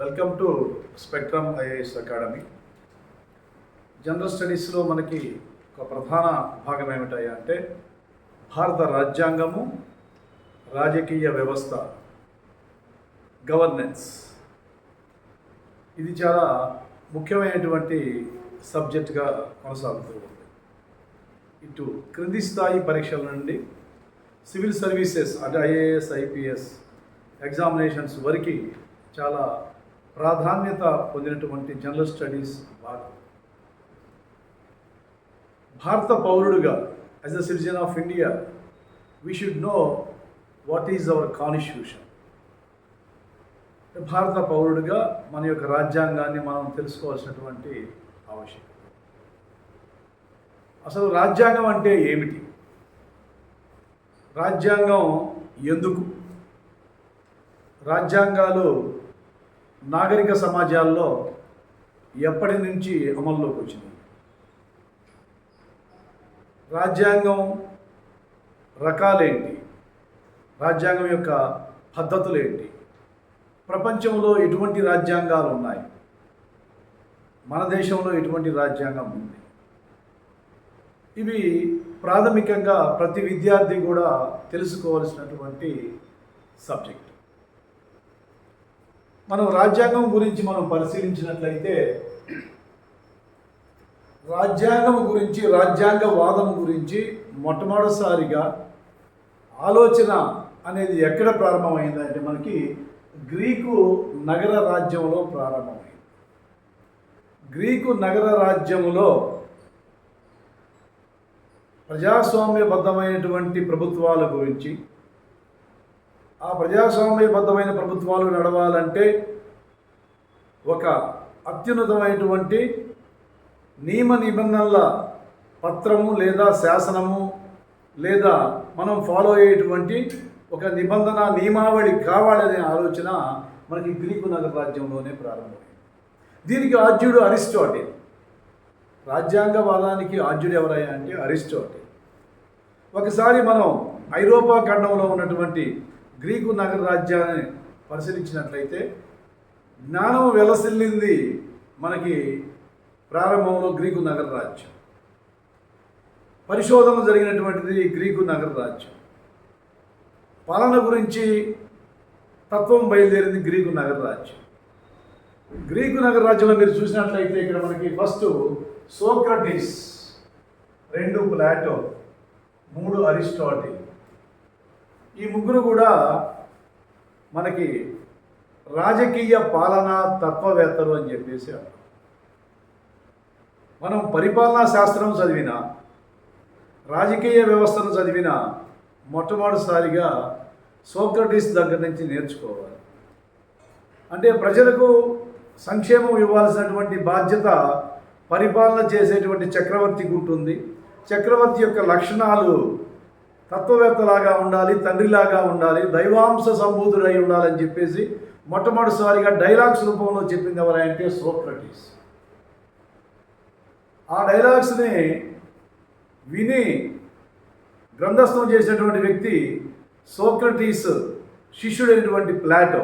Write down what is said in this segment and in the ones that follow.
Welcome to spectrum IAS academy. General స్టడీస్లో మనకి ఒక ప్రధాన భాగం ఏమిటయ్యా అంటే భారత రాజ్యాంగము రాజకీయ వ్యవస్థ గవర్నెన్స్. ఇది చాలా ముఖ్యమైనటువంటి సబ్జెక్ట్గా కొనసాగుతూ ఉంది. ఇటు క్రింది స్థాయి పరీక్షల నుండి సివిల్ సర్వీసెస్ అంటే ఐఏఎస్ ఐపీఎస్ ఎగ్జామినేషన్స్ వరకు చాలా ప్రాధాన్యత పొందినటువంటి జనరల్ స్టడీస్ భాగం భారత పౌరుడుగా as a citizen of India we should know what is our constitution భారత పౌరుడిగా మన యొక్క రాజ్యాంగాన్ని మనం తెలుసుకోవాల్సినటువంటి ఆవశ్యకత. అసలు రాజ్యాంగం అంటే ఏమిటి? రాజ్యాంగం ఎందుకు? రాజ్యాంగాలు నాగరిక సమాజాల్లో ఎప్పటి నుంచి అమల్లోకి వచ్చింది? రాజ్యాంగం రకాలేంటి? రాజ్యాంగం యొక్క పద్ధతులు ఏంటి ప్రపంచంలో ఎటువంటి రాజ్యాంగాలు ఉన్నాయి మన దేశంలో ఎటువంటి రాజ్యాంగం ఉంది? ఇవి ప్రాథమికంగా ప్రతి విద్యార్థి కూడా తెలుసుకోవాల్సినటువంటి సబ్జెక్ట్. మనం రాజ్యాంగం గురించి మనం పరిశీలించినట్లయితే రాజ్యాంగం గురించి రాజ్యాంగ వాదం గురించి మొట్టమొదటిసారిగా ఆలోచన అనేది ఎక్కడ ప్రారంభమైందంటే మనకి గ్రీకు నగర రాజ్యంలో ప్రారంభమైంది. గ్రీకు నగర రాజ్యములో ప్రజాస్వామ్యబద్ధమైనటువంటి ప్రభుత్వాల గురించి ఆ ప్రజాస్వామ్యబద్ధమైన ప్రభుత్వాలు నడవాలంటే ఒక అత్యున్నతమైనటువంటి నియమ నిబంధనల పత్రము లేదా శాసనము లేదా మనం ఫాలో అయ్యేటువంటి ఒక నిబంధన నియమావళి కావాలనే ఆలోచన మనకి గ్రీకు నగర రాజ్యంలోనే ప్రారంభమైంది. దీనికి ఆద్యుడు అరిస్టాటిల్ రాజ్యాంగవాదానికి ఆద్యుడు ఎవరయ్యా అంటే అరిస్టాటిల్ ఒకసారి మనం ఐరోపా ఖండంలో ఉన్నటువంటి గ్రీకు నగర రాజ్యాన్ని పరిశీలించినట్లయితే జ్ఞానం వెలసిల్లింది మనకి ప్రారంభంలో గ్రీకు నగర రాజ్యం. పరిశోధన జరిగినటువంటిది గ్రీకు నగర రాజ్యం. పాలన గురించి తత్వం బయలుదేరింది గ్రీకు నగర రాజ్యం. గ్రీకు నగర రాజ్యంలో మీరు చూసినట్లయితే ఇక్కడ మనకి ఫస్ట్ సోక్రటీస్ రెండు ప్లాటో మూడు అరిస్టాటిల్. ఈ ముగ్గురు కూడా మనకి రాజకీయ పాలనా తత్వవేత్తలు అని చెప్పేసి మనం పరిపాలనా శాస్త్రం చదివిన రాజకీయ వ్యవస్థను చదివిన మొట్టమొదటిసారిగా సోక్రటీస్ దగ్గర నుంచి నేర్చుకోవాలి. అంటే ప్రజలకు సంక్షేమం ఇవ్వాల్సినటువంటి బాధ్యత పరిపాలన చేసేటువంటి చక్రవర్తికి ఉంటుంది. చక్రవర్తి యొక్క లక్షణాలు తత్వవేత్తలాగా ఉండాలి తండ్రిలాగా ఉండాలి దైవాంశ సంబూధుడై ఉండాలని చెప్పేసి మొట్టమొదటిసారిగా డైలాగ్స్ రూపంలో చెప్పింది ఎవరంటే సోక్రటీస్. ఆ డైలాగ్స్ని విని గ్రంథస్థం చేసినటువంటి వ్యక్తి సోక్రటీస్ శిష్యుడైనటువంటి ప్లాటో.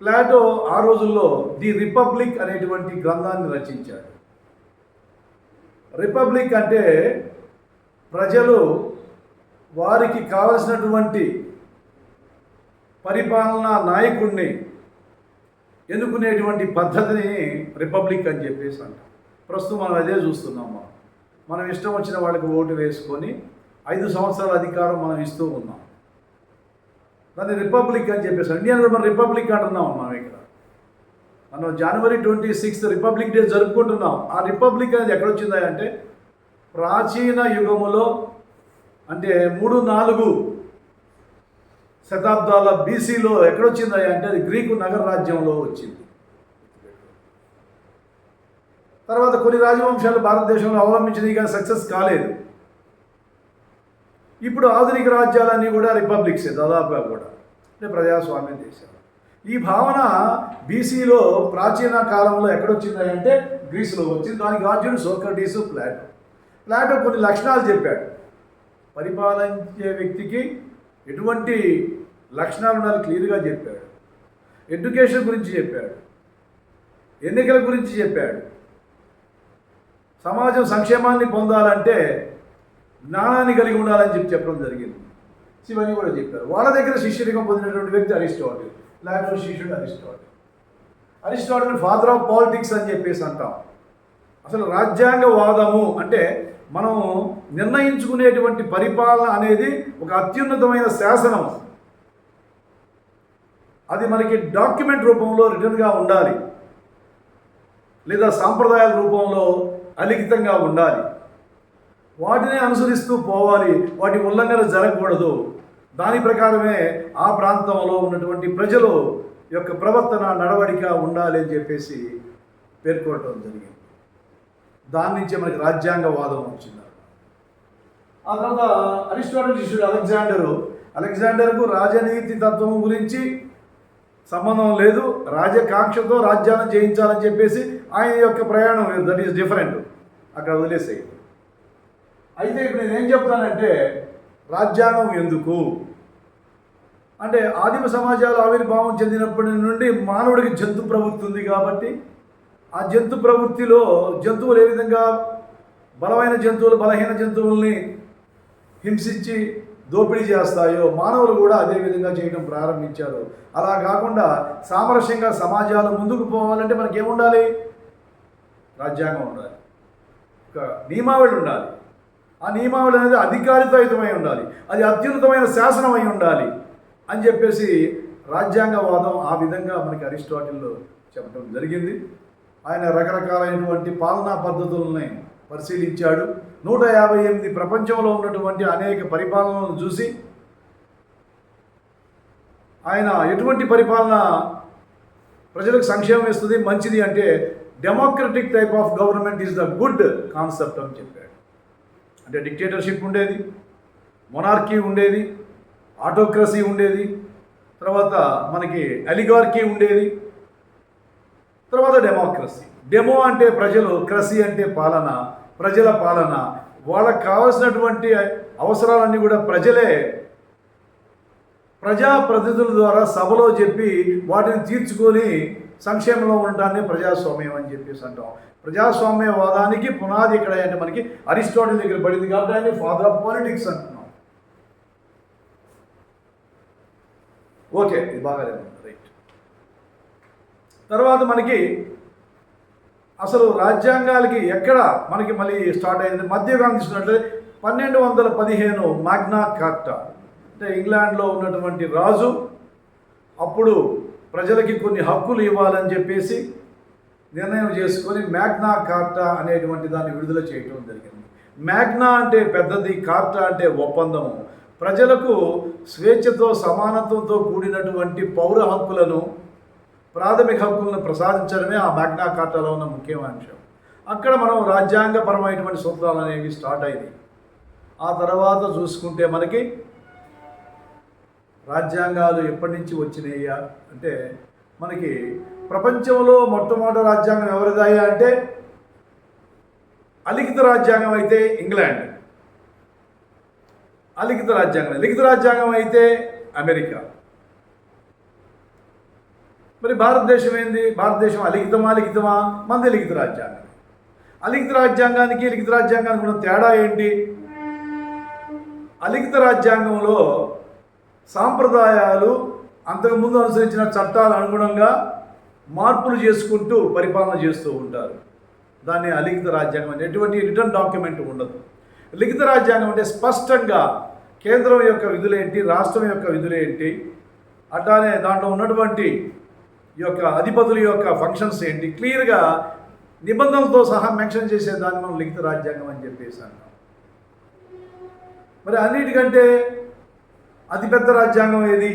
ప్లాటో ఆ రోజుల్లో ది రిపబ్లిక్ అనేటువంటి గ్రంథాన్ని రచించాడు. రిపబ్లిక్ అంటే ప్రజలు వారికి కావలసినటువంటి పరిపాలనా నాయకుడిని ఎన్నుకునేటువంటి పద్ధతిని రిపబ్లిక్ అని చెప్పేసి అంటాం. ప్రస్తుతం మనం అదే చూస్తున్నాం మనం. మనం ఇష్టం వచ్చిన వాళ్ళకి ఓటు వేసుకొని ఐదు సంవత్సరాల అధికారం మనం ఇస్తూ ఉన్నాం. దాన్ని రిపబ్లిక్ అని చెప్పేసి ఇండియన్ మనం రిపబ్లిక్ అంటున్నాం మనం ఇక్కడ. మనం January twenty sixth republic day జరుపుకుంటున్నాం. ఆ రిపబ్లిక్ అనేది ఎక్కడొచ్చిందంటే అంటే ప్రాచీన యుగములో అంటే మూడు నాలుగు శతాబ్దాల బీసీలో ఎక్కడొచ్చిందా అంటే అది గ్రీకు నగర రాజ్యంలో వచ్చింది. తర్వాత కొన్ని రాజవంశాలు భారతదేశంలో అవలంబించినవి కానీ సక్సెస్ కాలేదు. ఇప్పుడు ఆధునిక రాజ్యాలన్నీ కూడా రిపబ్లిక్సే దాదాపుగా కూడా. అంటే ప్రజాస్వామ్యం దేశాలు ఈ భావన బీసీలో ప్రాచీన కాలంలో ఎక్కడొచ్చింది అంటే గ్రీసులో వచ్చింది. దానికి రాజ్యుడు సోక్రటీసు ప్లాటో. ప్లాటో కొన్ని లక్షణాలు చెప్పాడు. పరిపాలించే వ్యక్తికి ఎటువంటి లక్షణాలు ఉండాలి క్లియర్గా చెప్పాడు. ఎడ్యుకేషన్ గురించి చెప్పాడు. ఎన్నికల గురించి చెప్పాడు. సమాజం సంక్షేమాన్ని పొందాలంటే జ్ఞానాన్ని కలిగి ఉండాలని చెప్పి చెప్పడం జరిగింది. శివని కూడా చెప్పారు. వాళ్ళ దగ్గర శిష్యుడిగా పొందినటువంటి వ్యక్తి అరిస్టాటిల్. లేకపోతే శిష్యుడు Aristotle. Aristotle father of politics అని చెప్పేసి అంటాం. అసలు రాజ్యాంగ వాదము అంటే మనం నిర్ణయించుకునేటువంటి పరిపాలన అనేది ఒక అత్యున్నతమైన శాసనం. అది మనకి డాక్యుమెంట్ రూపంలో రిటర్న్గా ఉండాలి. లేదా సాంప్రదాయాల రూపంలో అలిఖితంగా ఉండాలి. వాటిని అనుసరిస్తూ పోవాలి. వాటి ఉల్లంఘన జరగకూడదు. దాని ప్రకారమే ఆ ప్రాంతంలో ఉన్నటువంటి ప్రజలు యొక్క ప్రవర్తన నడవడిక ఉండాలి అని చెప్పేసి పేర్కొనడం జరిగింది. దాని నుంచే మనకి రాజ్యాంగవాదం వచ్చింది. ఆ తర్వాత అరిస్టాటిల్ శిష్యుడు అలెగ్జాండరు. అలెగ్జాండర్కు రాజనీతి తత్వం గురించి సంబంధం లేదు. రాజకాంక్షతో రాజ్యాన్ని జయించాలని చెప్పేసి ఆయన యొక్క ప్రయాణం దట్ ఈస్ డిఫరెంట్ అక్కడ వదిలేసేయి. అయితే ఇప్పుడు నేను ఏం చెప్తానంటే రాజ్యాంగం ఎందుకు? అంటే ఆదిమ సమాజాలు ఆవిర్భావం చెందినప్పటి నుండి మానవుడికి జంతు ప్రభుత్వం ఉంది కాబట్టి ఆ జంతు ప్రవృత్తిలో జంతువులు ఏ విధంగా బలమైన జంతువులు బలహీన జంతువుల్ని హింసించి దోపిడీ చేస్తాయో మానవులు కూడా అదే విధంగా చేయడం ప్రారంభించారు. అలా కాకుండా సామరస్యంగా సమాజాలు ముందుకు పోవాలంటే మనకి ఏముండాలి రాజ్యాంగం ఉండాలి. ఒక నియమావళి ఉండాలి. ఆ నియమావళి అనేది అధికారితయుతమై ఉండాలి. అది అత్యున్నతమైన శాసనం అయి ఉండాలి అని చెప్పేసి రాజ్యాంగవాదం ఆ విధంగా మనకి అరిస్టాటిల్లో చెప్పడం జరిగింది. ఆయన రకరకాలైనటువంటి పాలనా పద్ధతులని పరిశీలించాడు. నూట యాభై ఎనిమిది ప్రపంచంలో ఉన్నటువంటి అనేక పరిపాలనలను చూసి ఆయన ఎటువంటి పరిపాలన ప్రజలకు సంక్షేమం ఇస్తుంది మంచిది అంటే democratic type of government is the good concept అని చెప్పాడు. అంటే డిక్టేటర్షిప్ ఉండేది మొనార్కీ ఉండేది ఆటోక్రసీ ఉండేది తర్వాత మనకి అలిగార్కీ ఉండేది తర్వాత డెమోక్రసీ డెమో అంటే ప్రజలు క్రసీ అంటే పాలన ప్రజల పాలన. వాళ్ళకు కావలసినటువంటి అవసరాలన్నీ కూడా ప్రజలే ప్రజాప్రతినిధుల ద్వారా సభలో చెప్పి వాటిని తీర్చుకొని సంక్షేమంలో ఉండటాన్ని ప్రజాస్వామ్యం అని చెప్పేసి అంటాం. ప్రజాస్వామ్యవాదానికి పునాది ఇక్కడ అంటే మనకి అరిస్టాటిల్ దగ్గర పడింది కాబట్టి ఆయన ఫాదర్ ఆఫ్ పాలిటిక్స్ అంటున్నాం. ఓకే ఇది బాగాలేదు. తర్వాత మనకి అసలు రాజ్యాంగాలకి ఎక్కడ మనకి మళ్ళీ స్టార్ట్ అయింది? మధ్యకాలం తీసుకున్నట్లయితే పన్నెండు వందల పదిహేను మాగ్నా కార్టా. అంటే ఇంగ్లాండ్లో ఉన్నటువంటి రాజు అప్పుడు ప్రజలకి కొన్ని హక్కులు ఇవ్వాలని చెప్పేసి నిర్ణయం చేసుకొని మ్యాగ్నా కార్టా అనేటువంటి దాన్ని విడుదల చేయటం జరిగింది. మ్యాగ్నా అంటే పెద్దది కార్టా అంటే ఒప్పందము. ప్రజలకు స్వేచ్ఛతో సమానత్వంతో కూడినటువంటి పౌర హక్కులను ప్రాథమిక హక్కులను ప్రసాదించడమే ఆ మ్యాగ్నా కార్టాలో ఉన్న ముఖ్యమైన అంశం. అక్కడ మనం రాజ్యాంగపరమైనటువంటి సూత్రాలు అనేవి స్టార్ట్ అయింది ఆ తర్వాత చూసుకుంటే మనకి రాజ్యాంగాలు ఎప్పటి నుంచి వచ్చినాయా అంటే మనకి ప్రపంచంలో మొట్టమొదటి రాజ్యాంగం ఎవరిదాయా అంటే అలిఖిత రాజ్యాంగం అయితే ఇంగ్లాండ్. అలిఖిత రాజ్యాంగం లిఖిత రాజ్యాంగం అయితే అమెరికా. మరి భారతదేశం ఏంది? భారతదేశం అలిఖితమా లిఖితమా? మంది లిఖిత రాజ్యాంగం. అలిఖిత రాజ్యాంగానికి లిఖిత రాజ్యాంగానికి ఉన్న తేడా ఏంటి? అలిఖిత రాజ్యాంగంలో సాంప్రదాయాలు అంతకుముందు అనుసరించిన చట్టాల అనుగుణంగా మార్పులు చేసుకుంటూ పరిపాలన చేస్తూ ఉంటారు. దాన్ని అలిఖిత రాజ్యాంగం అంటే ఎటువంటి రిటర్న్ డాక్యుమెంట్ ఉండదు. లిఖిత రాజ్యాంగం అంటే స్పష్టంగా కేంద్రం యొక్క విధులేంటి రాష్ట్రం యొక్క విధులేంటి అట్లానే దాంట్లో ఉన్నటువంటి ఈ యొక్క అధిపతుల యొక్క ఫంక్షన్స్ ఏంటి? క్లియర్గా నిబంధనలతో సహా మెన్షన్ చేసే దాన్ని మనం లిఖిత రాజ్యాంగం అని చెప్పేసి అన్నాం మరి అన్నిటికంటే అతిపెద్ద రాజ్యాంగం ఏది?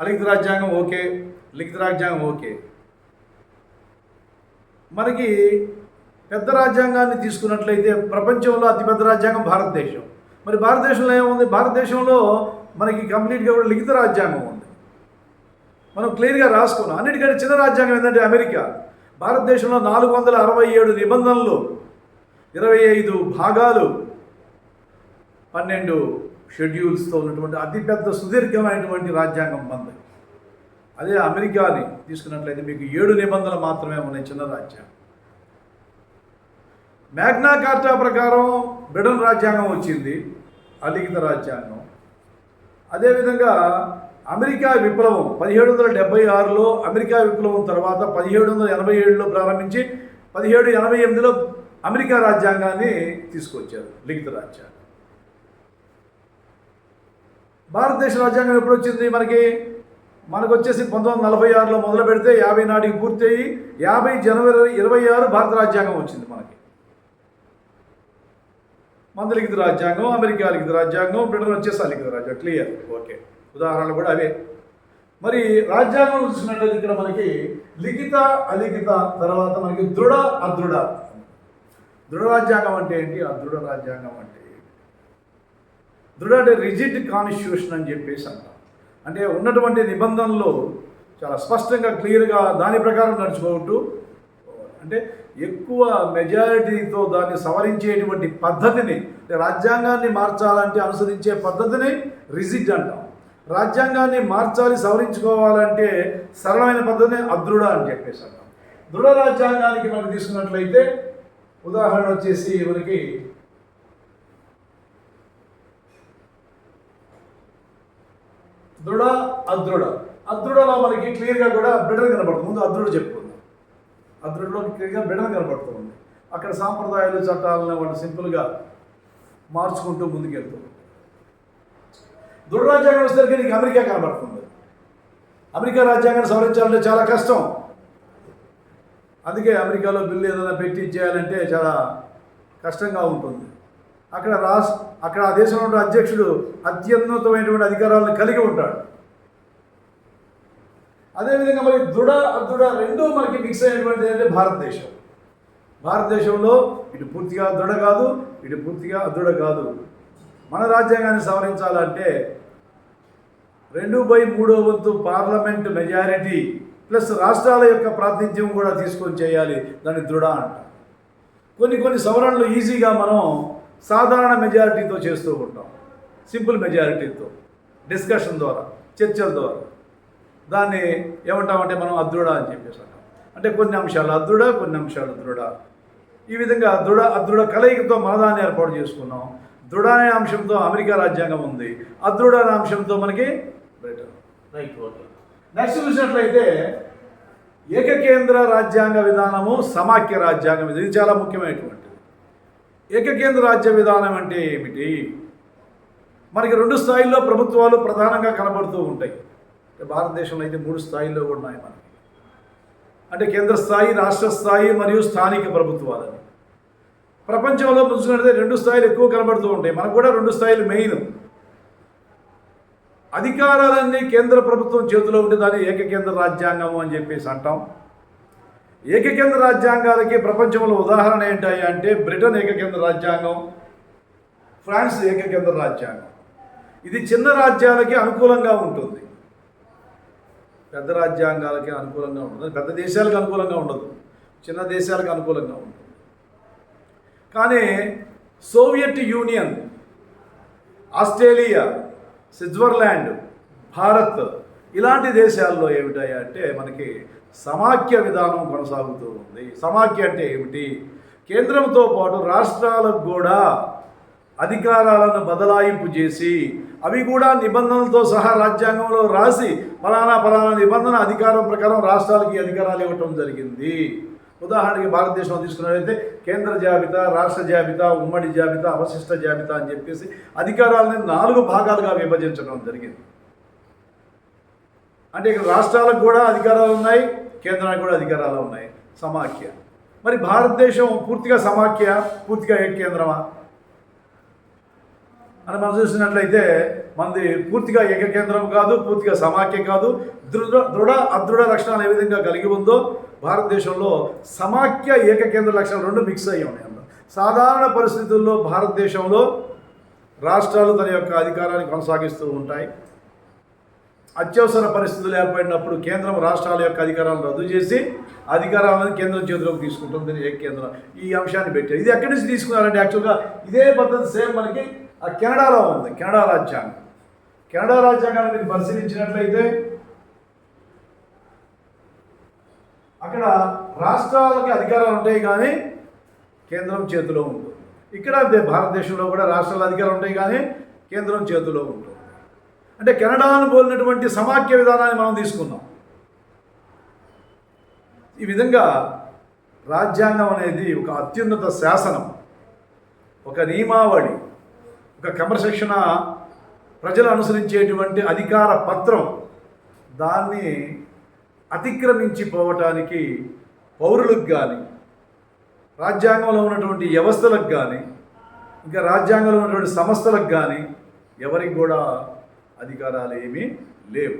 అలిఖిత రాజ్యాంగం ఓకే లిఖిత రాజ్యాంగం ఓకే. మనకి పెద్ద రాజ్యాంగాన్ని తీసుకున్నట్లయితే ప్రపంచంలో అతిపెద్ద రాజ్యాంగం భారతదేశం. మరి భారతదేశంలో ఏముంది? భారతదేశంలో మనకి కంప్లీట్గా కూడా లిఖిత రాజ్యాంగం ఉంది. మనం క్లియర్గా రాసుకున్నాం. అన్నిటికంటే చిన్న రాజ్యాంగం ఏంటంటే అమెరికా. భారతదేశంలో నాలుగు వందల అరవై ఏడు నిబంధనలు ఇరవై ఐదు భాగాలు పన్నెండు షెడ్యూల్స్తో ఉన్నటువంటి అతిపెద్ద సుదీర్ఘమైనటువంటి రాజ్యాంగం మంది అదే అమెరికాని తీసుకున్నట్లయితే మీకు ఏడు నిబంధనలు మాత్రమే ఉన్నాయి చిన్న రాజ్యాంగం. మ్యాగ్నా కార్టా ప్రకారం బ్రిటన్ రాజ్యాంగం వచ్చింది అలిఖిత రాజ్యాంగం. అదేవిధంగా అమెరికా విప్లవం పదిహేడు వందల డెబ్బై ఆరులో అమెరికా విప్లవం తర్వాత పదిహేడు వందల ఎనభై ఏడులో ప్రారంభించి పదిహేడు ఎనభై ఎనిమిదిలో అమెరికా రాజ్యాంగాన్ని తీసుకొచ్చారు లిఖిత రాజ్యాంగం. భారతదేశ రాజ్యాంగం ఎప్పుడు వచ్చింది మనకి? మనకు వచ్చేసి పంతొమ్మిది వందల నలభై ఆరులో మొదలు పెడితే యాభై నాటికి పూర్తయి యాభై జనవరి ఇరవై ఆరు భారత రాజ్యాంగం వచ్చింది మనకి. మన లిఖిత రాజ్యాంగం అమెరికా లిఖిత రాజ్యాంగం బ్రిటన్ వచ్చేసి లిఖిత రాజ్యాంగం. క్లియర్ ఓకే ఉదాహరణలు కూడా అవే. మరి రాజ్యాంగం చూసినట్లయితే ఇక్కడ మనకి లిఖిత అలిఖిత తర్వాత మనకి దృఢ అదృఢ. దృఢ రాజ్యాంగం అంటే ఏంటి? అదృఢ రాజ్యాంగం అంటే దృఢ అంటే రిజిడ్ కాన్స్టిట్యూషన్ అని చెప్పేసి అంటాం. అంటే ఉన్నటువంటి నిబంధనలు చాలా స్పష్టంగా క్లియర్గా దాని ప్రకారం నడుచుకోవట్టు అంటే ఎక్కువ మెజారిటీతో దాన్ని సవరించేటువంటి పద్ధతిని రాజ్యాంగాన్ని మార్చాలంటే అనుసరించే పద్ధతిని రిజిడ్ అంటాం. రాజ్యాంగాన్ని మార్చాలి సవరించుకోవాలంటే సరళమైన పద్ధతిని అదృఢ అని చెప్పేసి అంటాం. దృఢ రాజ్యాంగానికి మనం తీసుకున్నట్లయితే ఉదాహరణ వచ్చేసి మనకి దృఢ అదృఢ. అదృఢలో మనకి క్లియర్గా కూడా బ్రిటన్ కనబడుతుంది. ముందు అదృఢ చెప్పుకుందాం అదృఢలో క్లియర్గా కనబడుతుంది. అక్కడ సాంప్రదాయాలు చట్టాలను వాళ్ళు సింపుల్గా మార్చుకుంటూ ముందుకెళ్తూ. దృఢ వచ్చేసరికి నీకు అమెరికా కనబడుతుంది. అమెరికా రాజ్యాంగాన్ని సవరించాలంటే చాలా కష్టం. అందుకే అమెరికాలో బిల్లు ఏదైనా పెట్టి చేయాలంటే చాలా కష్టంగా ఉంటుంది. అక్కడ రాష్ట్ర అక్కడ ఆ దేశంలో ఉన్న అధ్యక్షుడు అత్యున్నతమైనటువంటి అధికారాలను కలిగి ఉంటాడు. అదేవిధంగా మరి దృఢ అదృఢ రెండూ మనకి మిక్స్ అయినటువంటిది అంటే భారతదేశం. భారతదేశంలో ఇటు పూర్తిగా దృఢ కాదు ఇటు పూర్తిగా అదృఢ కాదు. మన రాజ్యాంగాన్ని సవరించాలంటే రెండు బై మూడో వంతు పార్లమెంట్ మెజారిటీ ప్లస్ రాష్ట్రాల యొక్క ప్రాతినిధ్యం కూడా తీసుకొని చేయాలి దాన్ని దృఢ అంట కొన్ని కొన్ని సవరణలు ఈజీగా మనం సాధారణ మెజారిటీతో చేస్తూ ఉంటాం. సింపుల్ మెజారిటీతో డిస్కషన్ ద్వారా చర్చల ద్వారా. దాన్ని ఏమంటామంటే మనం అదృఢ అని చెప్పేసి అంటాం. అంటే కొన్ని అంశాలు అదృఢ కొన్ని అంశాలు దృఢ ఈ విధంగా దృఢ అదృఢ కలయికతో మనదాన్ని ఏర్పాటు చేసుకున్నాం. దృఢ అనే అంశంతో అమెరికా రాజ్యాంగం ఉంది. అదృఢ అనే అంశంతో మనకి బ్రిటన్. Right okay. నెక్స్ట్ చూసినట్లయితే ఏకకేంద్ర రాజ్యాంగ విధానము సమాఖ్య రాజ్యాంగం ఇది. చాలా ముఖ్యమైనటువంటిది. ఏకకేంద్ర రాజ్య విధానం అంటే ఏమిటి? మనకి రెండు స్థాయిల్లో ప్రభుత్వాలు ప్రధానంగా కనబడుతూ ఉంటాయి. భారతదేశంలో అయితే మూడు స్థాయిల్లో కూడా ఉన్నాయి మనకి. అంటే కేంద్ర స్థాయి రాష్ట్ర స్థాయి మరియు స్థానిక ప్రభుత్వాలని. ప్రపంచంలో చూసినట్లయితే రెండు స్థాయిలు ఎక్కువ కనబడుతూ ఉంటాయి. మనకు కూడా రెండు స్థాయిలు మెయిన్ అధికారాలన్నీ కేంద్ర ప్రభుత్వం చేతిలో ఉంటే దాన్ని ఏకకేంద్ర రాజ్యాంగం అని చెప్పేసి అంటాం. ఏకకేంద్ర రాజ్యాంగాలకి ప్రపంచంలో ఉదాహరణ ఏంటి అంటే బ్రిటన్ ఏకకేంద్ర రాజ్యాంగం ఫ్రాన్స్ ఏకకేంద్ర రాజ్యాంగం. ఇది చిన్న రాజ్యాలకి అనుకూలంగా ఉంటుంది. పెద్ద రాజ్యాంగాలకి అనుకూలంగా ఉండదు. పెద్ద దేశాలకు అనుకూలంగా ఉండదు. చిన్న దేశాలకు అనుకూలంగా ఉంటుంది కానీ Soviet Union Australia Switzerland Bharat ఇలాంటి దేశాల్లో ఏమిటాయి అంటే మనకి సమాఖ్య విధానం కొనసాగుతూ ఉంది. సమాఖ్య అంటే ఏమిటి? కేంద్రంతో పాటు రాష్ట్రాలకు కూడా అధికారాలను బదలాయింపు చేసి అవి కూడా నిబంధనలతో సహా రాజ్యాంగంలో రాసి ఫలానా ఫలానా నిబంధన అధికారం ప్రకారం రాష్ట్రాలకి అధికారాలు ఇవ్వటం జరిగింది. ఉదాహరణకి భారతదేశంలో తీసుకున్నట్లయితే కేంద్ర జాబితా రాష్ట్ర జాబితా ఉమ్మడి జాబితా అవశిష్ట జాబితా అని చెప్పేసి అధికారాలని నాలుగు భాగాలుగా విభజించడం జరిగింది. అంటే ఇక్కడ రాష్ట్రాలకు కూడా అధికారాలు ఉన్నాయి కేంద్రానికి కూడా అధికారాలు ఉన్నాయి. సమాఖ్య. మరి భారతదేశం పూర్తిగా సమాఖ్య పూర్తిగా కేంద్రమా అని మనం చూసినట్లయితే మనది పూర్తిగా ఏకకేంద్రం కాదు పూర్తిగా సమాఖ్య కాదు. దృఢ దృఢ అదృఢ లక్షణాలు ఏ విధంగా కలిగి ఉందో భారతదేశంలో సమాఖ్య ఏకకేంద్ర లక్షణాలు రెండు మిక్స్ అయ్యి ఉన్నాయి అందులో. సాధారణ పరిస్థితుల్లో భారతదేశంలో రాష్ట్రాలు తన యొక్క అధికారాన్ని కొనసాగిస్తూ ఉంటాయి. అత్యవసర పరిస్థితులు ఏర్పడినప్పుడు కేంద్రం రాష్ట్రాల యొక్క అధికారాలను రద్దు చేసి అధికారాలను కేంద్రం చేతిలోకి తీసుకుంటుంది. ఏ కేంద్రం? ఈ అంశాన్ని పెట్టారు. ఇది ఎక్కడి నుంచి తీసుకున్నారంటే యాక్చువల్గా ఇదే పద్ధతి సేమ్ మనకి ఆ కెనడాలో ఉంది కెనడా రాజ్యాంగం. కెనడా రాజ్యాంగాన్ని మీరు పరిశీలించినట్లయితే అక్కడ రాష్ట్రాలకి అధికారాలు ఉంటాయి కానీ కేంద్రం చేతిలో ఉంటుంది. ఇక్కడ అంతే భారతదేశంలో కూడా రాష్ట్రాల అధికారాలు ఉంటాయి కానీ కేంద్రం చేతిలో ఉంటుంది. అంటే కెనడాను పోలినటువంటి సమాఖ్య విధానాన్ని మనం తీసుకున్నాం ఈ విధంగా రాజ్యాంగం అనేది ఒక అత్యున్నత శాసనం ఒక నియమావళి ఒక క్రమశిక్షణ ప్రజలు అనుసరించేటువంటి అధికార పత్రం దాన్ని అతిక్రమించిపోవటానికి పౌరులకు కానీ రాజ్యాంగంలో ఉన్నటువంటి వ్యవస్థలకు కానీ ఇంకా రాజ్యాంగంలో ఉన్నటువంటి సంస్థలకు కానీ ఎవరికి కూడా అధికారాలు ఏమీ లేవు.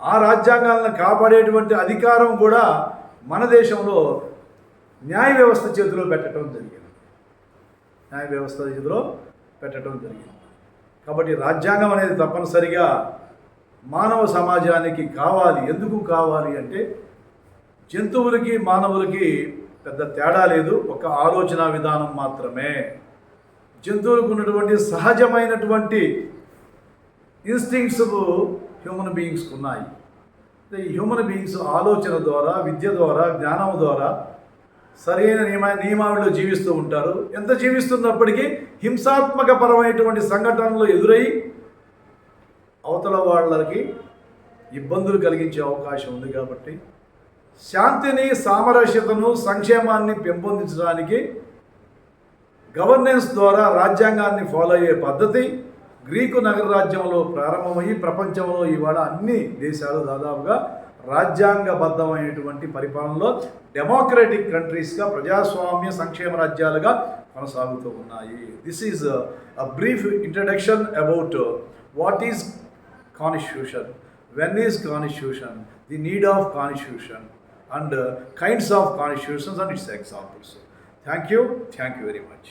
ఆ రాజ్యాంగాలను కాపాడేటువంటి అధికారం కూడా మన దేశంలో న్యాయ వ్యవస్థ చేతిలో పెట్టడం జరిగింది. న్యాయ వ్యవస్థ చేతిలో పెట్టడం జరిగింది. కాబట్టి రాజ్యాంగం అనేది తప్పనిసరిగా మానవ సమాజానికి కావాలి. ఎందుకు కావాలి అంటే జంతువులకి మానవులకి పెద్ద తేడా లేదు. ఒక ఆలోచన విధానం మాత్రమే. జంతువులకు ఉన్నటువంటి సహజమైనటువంటి ఇన్స్టింగ్స్ హ్యూమన్ బీయింగ్స్కి ఉన్నాయి. హ్యూమన్ బీయింగ్స్ ఆలోచన ద్వారా విద్య ద్వారా జ్ఞానం ద్వారా సరైన నియమ నియమావళిలో జీవిస్తూ ఉంటారు. ఎంత జీవిస్తున్నప్పటికీ హింసాత్మక పరమైనటువంటి సంఘటనలు ఎదురై అవతల వాళ్ళకి ఇబ్బందులు కలిగించే అవకాశం ఉంది కాబట్టి శాంతిని సామరస్యతను సంక్షేమాన్ని పెంపొందించడానికి గవర్నెన్స్ ద్వారా రాజ్యాంగాన్ని ఫాలో అయ్యే పద్ధతి గ్రీకు నగర రాజ్యంలో ప్రారంభమయ్యి ప్రపంచంలో ఇవాళ అన్ని దేశాలు దాదాపుగా రాజ్యాంగబద్ధమైనటువంటి పరిపాలనలో డెమోక్రటిక్ కంట్రీస్గా ప్రజాస్వామ్య సంక్షేమ రాజ్యాలుగా కొనసాగుతూ ఉన్నాయి. This is a brief introduction about what is constitution when is constitution the need of constitution and kinds of constitutions and its examples thank you thank you very much